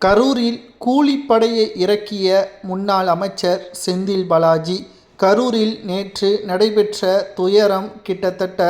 கரூரில் கூலிப்படையை இறக்கிய முன்னாள் அமைச்சர் செந்தில் பாலாஜி கரூரில் நேற்று நடைபெற்ற துயரம் கிட்டத்தட்ட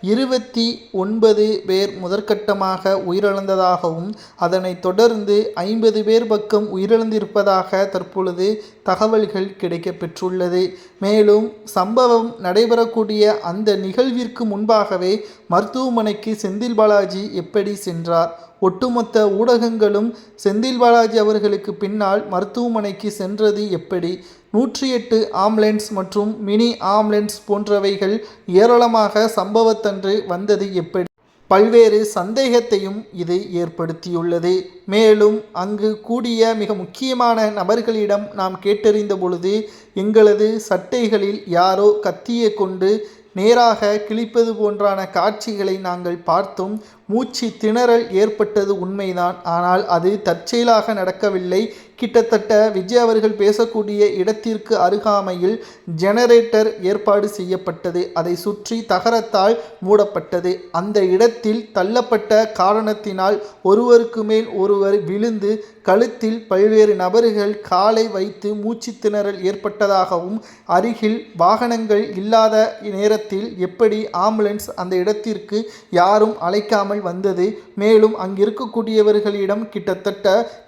இருபத்தி ஒன்பது பேர் முதற்கட்டமாக உயிரிழந்ததாகவும் அதனைத் தொடர்ந்து ஐம்பது பேர் பக்கம் உயிரிழந்திருப்பதாக தற்பொழுது தகவல்கள் கிடைக்கப்பெற்றுள்ளது. மேலும் சம்பவம் நடைபெறக்கூடிய அந்த நிகழ்விற்கு முன்பாகவே மருத்துவமனைக்கு செந்தில் பாலாஜி எப்படி சென்றார்? ஒட்டுமொத்த ஊடகங்களும் செந்தில் பாலாஜி அவர்களுக்கு பின்னால் மருத்துவமனைக்கு சென்றது எப்படி? நூற்றி எட்டு ஆம்புலன்ஸ் மற்றும் மினி ஆம்புலன்ஸ் போன்றவைகள் ஏராளமாக சம்பவத்தன்று வந்தது எப்படி? பல்வேறு சந்தேகத்தையும் இது ஏற்படுத்தியுள்ளது. மேலும் அங்கு கூடிய மிக முக்கியமான நபர்களிடம் நாம் கேட்டறிந்த பொழுது எங்களது சட்டைகளில் யாரோ கத்தியை கொண்டு நேராக கிழிப்பது போன்றான காட்சிகளை நாங்கள் பார்த்தும். மூச்சு திணறல் ஏற்பட்டது உண்மைதான். ஆனால் அது தற்செயலாக நடக்கவில்லை. கிட்டத்தட்ட விஜய் அவர்கள் பேசக்கூடிய இடத்திற்கு அருகாமையில் ஜெனரேட்டர் ஏற்பாடு செய்யப்பட்டது. அதை சுற்றி தகரத்தால் மூடப்பட்டது. அந்த இடத்தில் தள்ளப்பட்ட காரணத்தினால் ஒருவருக்கு மேல் ஒருவர் விழுந்து கழுத்தில் பல்வேறு நபர்கள் காலை வைத்து மூச்சு திணறல் ஏற்பட்டதாகவும் அருகில் வாகனங்கள் இல்லாத நேரத்தில் எப்படி ஆம்புலன்ஸ் அந்த இடத்திற்கு யாரும் அழைக்காமல் வந்தது. மேலும் அங்கிருக்கக்கூடியவர்களிடம் கிட்டத்தட்ட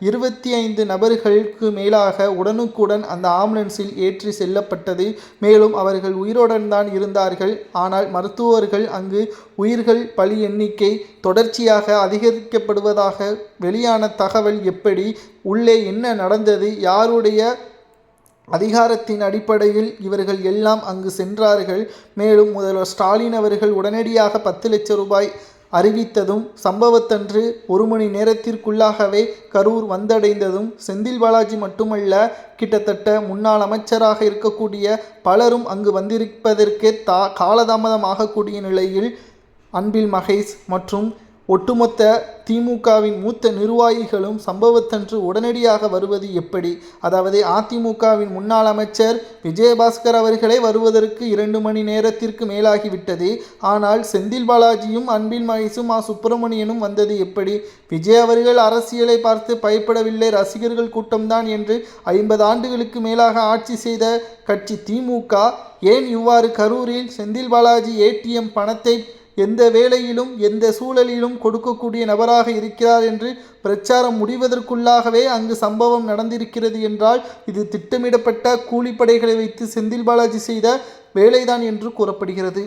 இருபத்தி ஐந்து நபர்களுக்கு மேலாக உடனுக்குடன் அந்த ஆம்புலன்ஸில் ஏற்றி செல்லப்பட்டது. மேலும் அவர்கள் உயிருடன் தான் இருந்தார்கள். ஆனால் மருத்துவர்கள் அங்கு உயிர்கள் பலி எண்ணிக்கை தொடர்ச்சியாக அதிகரிக்கப்படுவதாக வெளியான தகவல் எப்படி உள்ளே என்ன நடந்தது யாருடைய அதிகாரத்தின் அடிப்படையில் இவர்கள் எல்லாம் அங்கு சென்றார்கள். மேலும் முதல்வர் ஸ்டாலின் அவர்கள் உடனடியாக பத்து லட்சம் ரூபாய் அறிவித்ததும் சம்பவத்தன்று ஒரு மணி நேரத்திற்குள்ளாகவே கரூர் வந்தடைந்ததும் செந்தில் பாலாஜி மட்டுமல்ல கிட்டத்தட்ட முன்னாள் அமைச்சராக இருக்கக்கூடிய பலரும் அங்கு வந்திருப்பதற்கே தா காலதாமதமாகக்கூடிய நிலையில் அன்பில் மகேஷ் மற்றும் ஒட்டுமொத்த திமுகவின் மூத்த நிர்வாகிகளும் சம்பவத்தன்று உடனடியாக வருவது எப்படி? அதாவது அதிமுகவின் முன்னாள் அமைச்சர் விஜயபாஸ்கர் அவர்களே வருவதற்கு இரண்டு மணி நேரத்திற்கு மேலாகிவிட்டது. ஆனால் செந்தில் பாலாஜியும் அன்பில் மகேஷும் ஆ. சுப்பிரமணியனும் வந்தது எப்படி? விஜய் அவர்கள் அரசியலை பார்த்து பயப்படவில்லை ரசிகர்கள் கூட்டம்தான் என்று ஐம்பது ஆண்டுகளுக்கு மேலாக ஆட்சி செய்த கட்சி திமுக. ஏன் இவ்வாறு கரூரில் செந்தில் பாலாஜி ஏடிஎம் பணத்தை எந்த வேளையிலும் எந்த சூழலிலும் கொடுக்கக்கூடிய நபராக இருக்கிறார் என்று பிரச்சாரம் முடிவதற்குள்ளாகவே அங்கு சம்பவம் நடந்திருக்கிறது என்றால் இது திட்டமிடப்பட்ட கூலிப்படைகளை வைத்து செந்தில் பாலாஜி செய்த வேலைதான் என்று கூறப்படுகிறது.